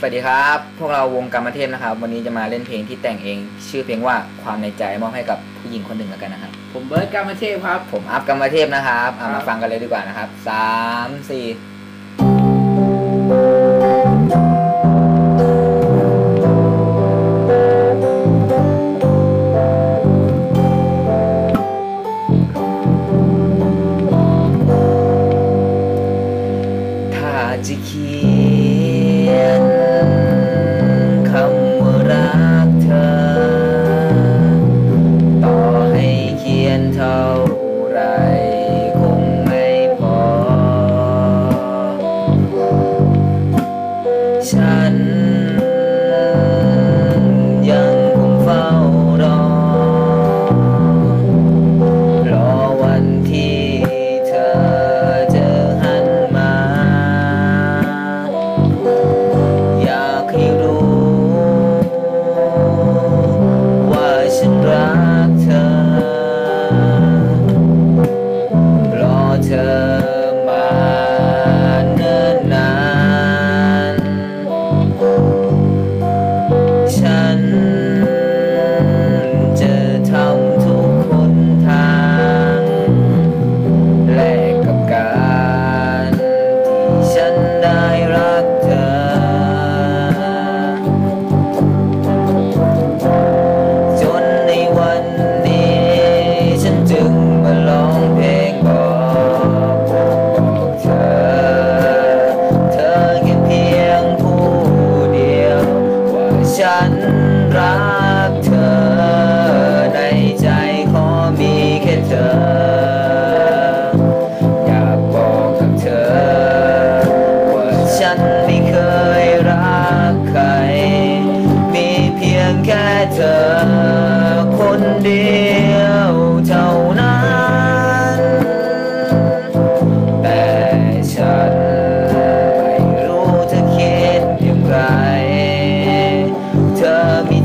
สวัสดีครับ พวกเราวงกรรมเทพนะครับ วันนี้จะมาเล่นเพลงที่แต่งเอง ชื่อเพลงว่าความในใจมอบให้กับผู้หญิงคนหนึ่งแล้วกันนะครับ ผมเบิร์ดกรรมเทพครับ ผมอัพกรรมเทพนะครับเอมาฟังกันเลยดีกว่านะครับสามสี่ถ้าจะคิด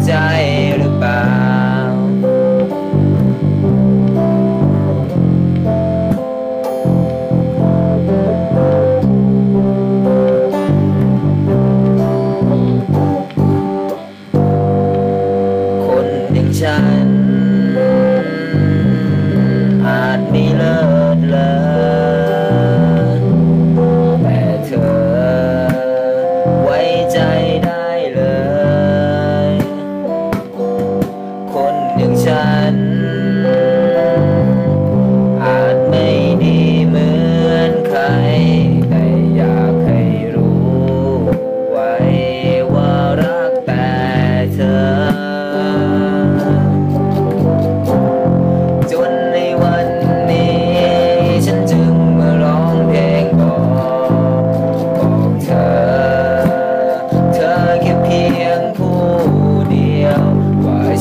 die.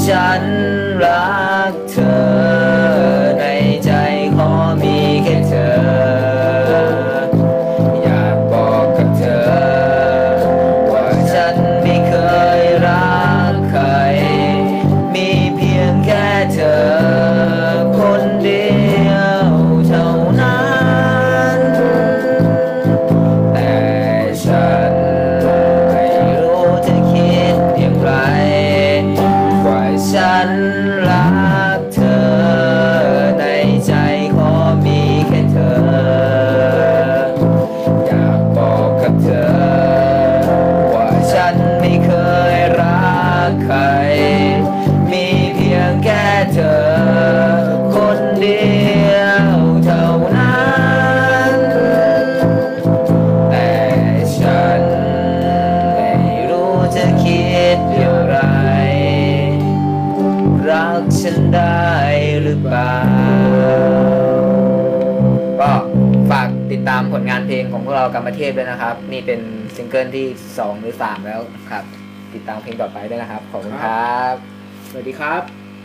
ฉัน กฉันได้หรือเปล่า ก็ฝากติดตามผลงานเพลงของพวกเรากรรมเทพด้วยนะครับ นี่เป็นซิงเกิลที่ 2 หรือ 3 แล้วครับ ติดตามเพลงต่อไปด้วยนะครับ ขอบคุณครับ สวัสดีครับ